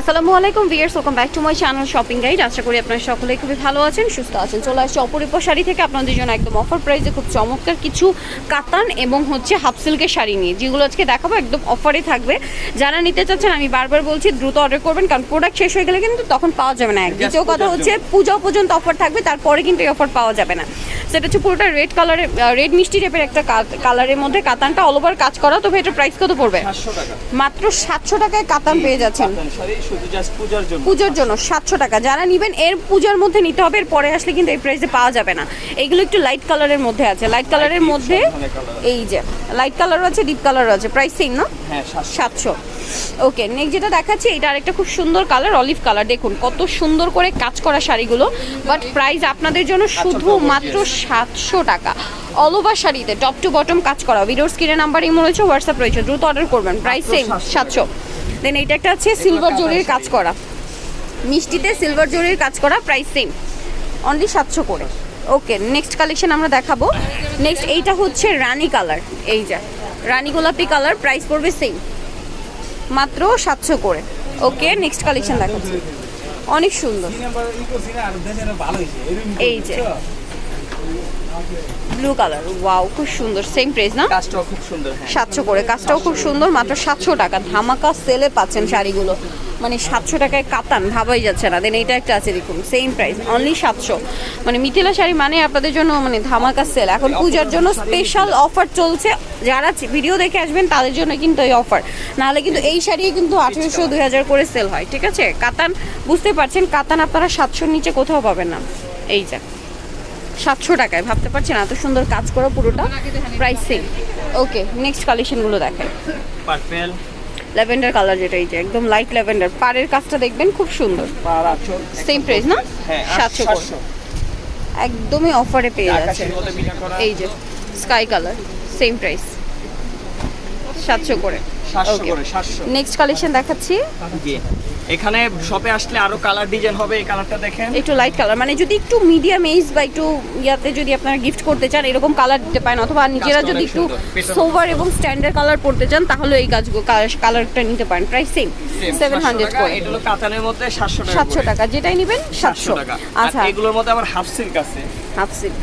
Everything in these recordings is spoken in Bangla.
আসসালামু আলাইকুম viewers welcome back to my channel shopping guide. আশা করি আপনারা সকলেই খুবই ভালো আছেন সুস্থ আছেন। চলে আসছে অপরিপর শাড়ি থেকে আপনাদের জন্য একদম অফার প্রাইসে খুব চমৎকার কিছু কাতান এবং হচ্ছে হাফ সিল্কের শাড়ি নিয়ে যেগুলো আজকে দেখাবো একদম অফারে থাকবে। যারা নিতে চাচ্ছেন আমি বারবার বলছি দ্রুত অর্ডার করবেন কারণ প্রোডাক্ট শেষ হয়ে গেলে কিন্তু তখন পাওয়া যাবে না। দ্বিতীয় কথা হচ্ছে পূজা পর্যন্ত অফার থাকবে তারপরে কিন্তু এই অফার পাওয়া যাবে না। সেটা হচ্ছে পুরোটা রেড কালারের রেড মিষ্টি টাইপের একটা কালারের মধ্যে কাতানটা অল ওভার কাজ করা তবে এটার প্রাইস কত পড়বে? মাত্র সাতশো টাকায় কাতান পেয়ে যাচ্ছেন। শুধু জাস্ট পূজার জন্য। পুজোর জন্য সাতশো টাকা। যারা নেবেন এর পূজার মধ্যে নিতে হবে এর পরে আসলে কিন্তু এই প্রাইসে পাওয়া যাবে না। এইগুলো একটু লাইট কালারের মধ্যে আছে। লাইট কালারের মধ্যে এই যে লাইট কালারও আছে ডিপ কালারও আছে। প্রাইস সেম না হ্যাঁ সাতশো। ওকে নেক্সট যেটা দেখাচ্ছি এটা আরেকটা খুব সুন্দর কালার অলিভ কালার দেখুন কত সুন্দর করে কাজ করা শাড়িগুলো। বাট প্রাইস আপনাদের জন্য শুধুমাত্র সাতশো টাকা। অল ওভার শাড়িতে টপ টু বটম কাজ করা। ভিডিওর স্ক্রিনের নাম্বার ইমো রয়েছে হোয়াটসঅ্যাপ রয়েছে। দ্রুত অর্ডার করবেন। প্রাইস সেম সাতশো। দেন এইটা একটা আছে সিলভার জরির কাজ করা। মিষ্টিতে সিলভার জরির কাজ করা প্রাইস সেম অনলি সাতশো করে। ওকে নেক্সট কালেকশন আমরা দেখাবো। নেক্সট এইটা হচ্ছে রানি কালার এই যা রানী গোলাপি কালার প্রাইস পড়বে সেম মাত্র সাতশো করে। ওকে নেক্সট কালেকশন দেখাচ্ছি। অনেক সুন্দর। এই যে। ব্লু কালার ওয়াও খুব সুন্দর. সেম প্রাইস না? কাজটাও খুব সুন্দর হ্যাঁ। সাতশো করে। কাজটাও খুব সুন্দর মাত্র সাতশো টাকা। ধামাকা সেলে পাচ্ছেন শাড়িগুলো। মানে সাতশো টাকায় কাতান ভাবাই যাচ্ছে না। দেন এইটা একটা আছে দেখুন সেম প্রাইস অনলি সাতশো। মানে মিথিলা শাড়ি মানে আপনাদের জন্য মানে ধামাকা সেল এখন পূজার জন্য স্পেশাল অফার চলছে। যারা ভিডিও দেখে আসবেন তাদের জন্য কিন্তু এই অফার নাহলে কিন্তু এই শাড়ি কিন্তু আঠেরোশো দুই হাজার করে সেল হয় ঠিক আছে? কাতান বুঝতে পারছেন কাতান আপনারা সাতশোর নিচে কোথাও পাবেন না। এই যা। সাতশো টাকায়। ভাবতে পারছেন এত সুন্দর কাজ করা পুরোটা। প্রাইস সেম ওকে নেক্সট কালেকশনগুলো দেখায় পার্পেল ল্যাভেন্ডার কালার যেটা এই যে একদম লাইট ল্যাভেন্ডার পাড়ের কাজটা দেখবেন খুব সুন্দর। সেম প্রাইস না? হ্যাঁ সাতশো একদমই অফারে পেয়ে যাচ্ছে এই যে স্কাই কালার সেম প্রাইস সাতশো করে. নেক্সট কালেকশন দেখাচ্ছি। এখানে শপে আসলে আরও কালার ডিজাইন হবে এই কালারটা দেখেন। একটু লাইট কালার মানে যদি একটু মিডিয়াম এজ বা একটু ইয়াতে যদি আপনারা গিফট করতে চান এরকম কালার দিতে পারেন অথবা নিজেরা যদি একটু সোভার এবং স্ট্যান্ডার্ড কালার পড়তে চান তাহলে এই কাজগুলো কালারটা নিতে পারেন প্রাইস সেম সেভেন 700 হান্ড্রেড টাকা, করে। এটা হলো কাতানের মধ্যে সাতশো টাকা সাতশো করে। টাকা যেটাই নেবেন সাতশো টাকা। আচ্ছা। এগুলোর মধ্যে আবার হাফ সিল্ক আছে। হাফ সিল্ক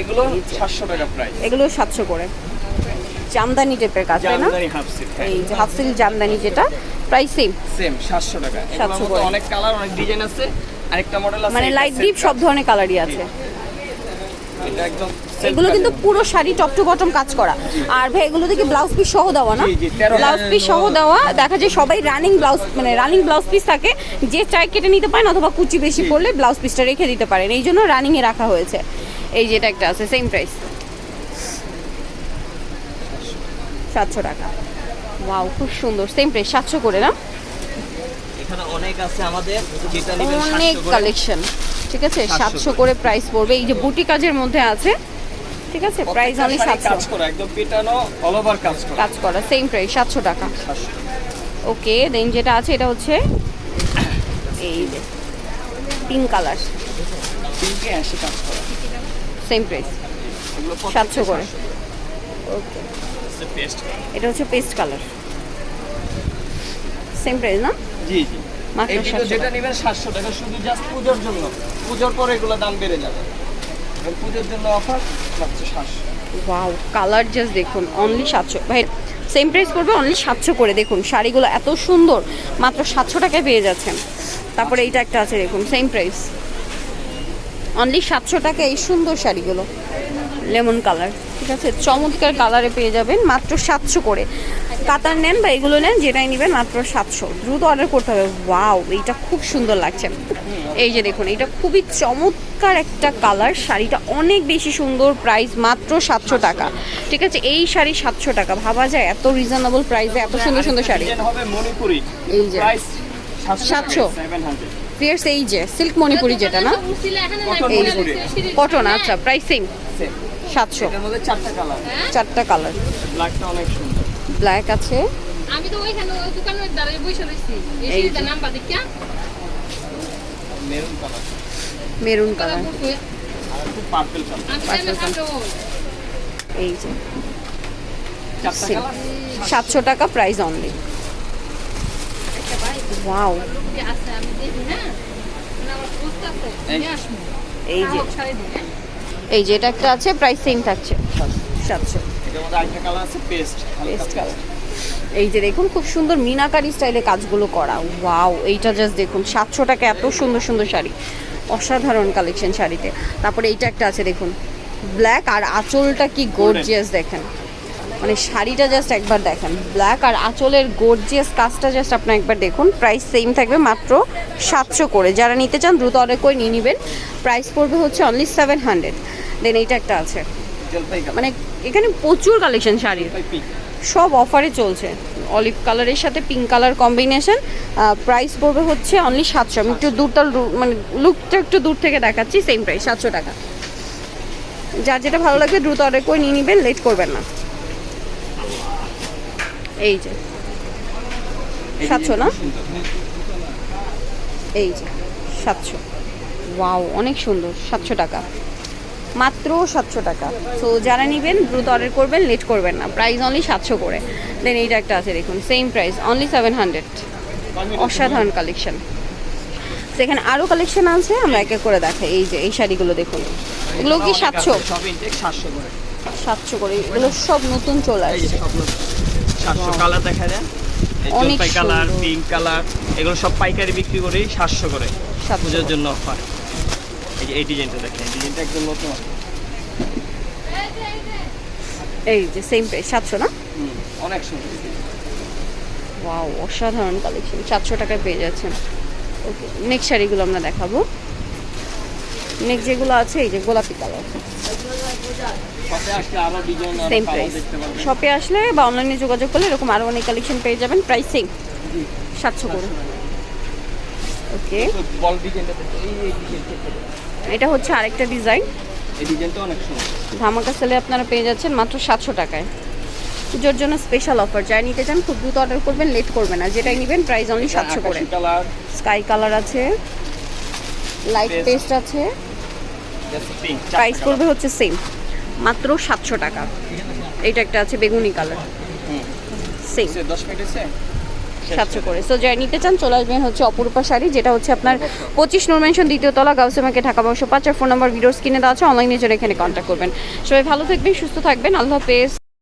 এগুলো সাতশো টাকা প্রাইস এগুলো সাতশো করে। জামদানি টাইপের কাজ তাই না? সিল্ক এই যে হাফ সিল্ক জামদানি যেটা প্রাইস সেম সেম সাতশো টাকা। 700 এগুলোর মধ্যে করে। অনেক কালার অনেক ডিজাইন আছে আরেকটা মডেল আছে মানে লাইট ডিপ সব ধরনের কালারই আছে। এটা একদম এগুলো কিন্তু পুরো শাড়ি টপ টু বটম কাজ করা। আর ভাই এগুলো থেকে ব্লাউজ পিস সহ দেওয়া না? ব্লাউজ পিস সহ দেওয়া। দেখা যায় সবাই রানিং ব্লাউজ মানে রানিং ব্লাউজ পিস থাকে। যে চাই কেটে নিতে পারেন অথবা কুচি বেশি পড়লে ব্লাউজ পিসটা রেখে দিতে পারেন। এই জন্য রানিং এ রাখা হয়েছে। এই যেটা একটা আছে সেম প্রাইস সাতশো টাকা। ওয়াও খুব সুন্দর সেম প্রাইস সাতশো করে না? এখানে অনেক আছে আমাদের যেটা নেবেন অনেক কালেকশন ঠিক আছে? সাতশো করে। প্রাইস পড়বে। এই যে বুটি কাজের মধ্যে আছে ঠিক আছে? প্রাইস অনলি সাতশো। কাজ করা একদম পেটানো অল ওভার কাজ করা। কাজ করা সেম প্রাইস সাতশো টাকা। ওকে দেন যেটা আছে এটা হচ্ছে এই যে পিঙ্ক কালার পিঙ্কে এসে কাজ করা। সেম প্রাইস সাতশো করে। Okay paste. এটা হচ্ছে পেস্ট কালার। সেম প্রাইস না? জি জি। মাত্র 700 যেটা নেবেন সাতশো টাকা শুধু জাস্ট পুজোর জন্য। পুজোর পরে এগুলো দাম বেড়ে যাবে। পুজোর জন্য অফার মাত্র সাতশো। ওয়াও কালার জাস্ট দেখুন অনলি সাতশো। ভাই সেম প্রাইস পড়বে অনলি সাতশো করে দেখুন। শাড়িগুলো এত সুন্দর মাত্র সাতশো টাকায় পেয়ে যাচ্ছেন। তারপরে এইটা একটা আছে দেখুন সেম প্রাইস অনলি সাতশো টাকা এই সুন্দর শাড়িগুলো। লেমন কালার ঠিক আছে? চমৎকার কালারে পেয়ে যাবেন মাত্র সাতশো করে। কাতার নেন বা এগুলো নেন যেটাই নেবেন মাত্র সাতশো। দ্রুত অর্ডার করতে হবে। ওয়াও এইটা খুব সুন্দর লাগছে। এই যে দেখুন এটা খুবই চমৎকার একটা কালার। শাড়িটা অনেক বেশি সুন্দর প্রাইস মাত্র সাতশো টাকা। ঠিক আছে? এই শাড়ি সাতশো টাকা। ভাবা যায় এত রিজনেবল প্রাইসে এত সুন্দর সুন্দর শাড়ি। এই যে। প্রাইস 700 সেভেন হান্ড্রেড ফিয়ার্স এই যে সিল্ক মণিপুরি যেটা না? কটন আচ্ছা প্রাইস সেম সাতশো। চারটা কালার। চারটা কালার। ব্ল্যাকটা অনেক সুন্দর। ব্ল্যাক আছে। আমি তো ওইখানে ওই দোকানের দাঁড়িয়ে বসে রয়েছি। এই। নাম্বার দেখিয়া। Maroon colour. Maroon colour. এই যে। সাতশো টাকা প্রাইস অনলি ওয়াও এই। যে। এই যে এটা একটা আছে প্রাইস সেম থাকছে। সাতশো। এই যে দেখুন খুব সুন্দর মিনাকারি স্টাইলে কাজগুলো করা। ওয়াও এইটা জাস্ট দেখুন সাতশো টাকা এত সুন্দর সুন্দর শাড়ি। অসাধারণ কালেকশন শাড়িতে। তারপরে এইটা একটা আছে দেখুন ব্ল্যাক আর আঁচলটা কি গর্জিয়াস দেখেন। মানে শাড়িটা জাস্ট একবার দেখেন ব্ল্যাক আর আঁচলের গর্জিয়াস কাজটা জাস্ট আপনার একবার দেখুন। প্রাইস সেম থাকবে মাত্র সাতশো করে। যারা নিতে চান দ্রুত অর্ডার করে নিয়ে নেবেন। প্রাইস পড়বে হচ্ছে অনলি সেভেন হান্ড্রেড দেন এইটা একটা আছে। মানে এখানে প্রচুর কালেকশন শাড়ির। সব অফারে চলছে। অলিভ কালারের সাথে পিঙ্ক কালার কম্বিনেশন প্রাইস পড়বে হচ্ছে অনলি সাতশো। আমি একটু দূরটা মানে লুকটা একটু দূর থেকে দেখাচ্ছি সেম প্রাইস সাতশো টাকা। যার যেটা ভালো লাগবে দ্রুত অর্ডার করে নিয়ে নেবেন লেট করবেন না। এই যে। সাতশো না? এই যে সাতশো। ওয়াও অনেক সুন্দর সাতশো টাকা। মাত্র সাতশো টাকা। সো যারা নেবেন দ্রুত অর্ডার করবেন লেট করবেন না। প্রাইস অনলি সাতশো করে। দেন এইটা একটা আছে দেখুন same price only seven hundred অসাধারণ কালেকশন সেখানে আরও কালেকশন আছে আমরা এক এক করে দেখাই। এই যে এই শাড়িগুলো দেখুন। এগুলো কি সাতশো? সাতশো করে। সাতশো করে এগুলো সব নতুন চলে আসছে। সাতশো কালার দেখা যায় অনেক কালার পিঙ্ক কালার এগুলো সব পাইকারি বিক্রি করি সাতশো করে। পুজোর জন্য অফার যে এই ডিজাইনটা দেখেন। এই ডিজাইনটা একদম নতুন। এই যে সেম প্রাইস সাতশো না? অনেক সুন্দর। ওয়াও অসাধারণ কালেকশন সাতশো টাকায় পেয়ে যাচ্ছেন। ওকে নেক্সট শাড়িগুলো আমরা দেখাবো। নেক্সট যেগুলো আছে এই যে গোলাপি কালার। ডিজাইন সেম প্রাইস শপে আসলে বা অনলাইনে যোগাযোগ করলে এরকম আরও অনেক কালেকশন পেয়ে যাবেন। প্রাইস সেম সাতশো করে। ওকে বল ডিজাইনটা এই এই ডিজাইনটা এটা হচ্ছে আরেকটা ডিজাইন। এই ডিজাইনটা অনেক সুন্দর। ধামাকা সেলে আপনারা পেয়ে যাচ্ছেন মাত্র সাতশো টাকায়। পুজোর জন্য স্পেশাল অফার যাই নিতে চান খুব দ্রুত অর্ডার করবেন লেট করবেন না। যেটাই নেবেন প্রাইস অনলি সাতশো করে। স্কাই কালার আছে লাইট পেস্ট আছে। প্রাইস পড়বে হচ্ছে সেম মাত্র সাতশো টাকা। এইটা একটা আছে বেগুনি কালার সেম দশ মিনিট আছে সাতশো করে। সো যাই নিতে চান, চলে আসবেন হচ্ছে অপরূপা শাড়ি, যেটা হচ্ছে আপনার পঁচিশ নর্মেনশন দ্বিতীয় তলা, গাউসেমাকে ঢাকা বংশ পাঁচ আর ফোন নাম্বার ভিডিওস কিনে দেওয়া আছে অনলাইনে জন্য এখানে কন্ট্যাক্ট করবেন। সবাই ভালো থাকবেন, সুস্থ থাকবেন, আল্লাহ হাফেজ।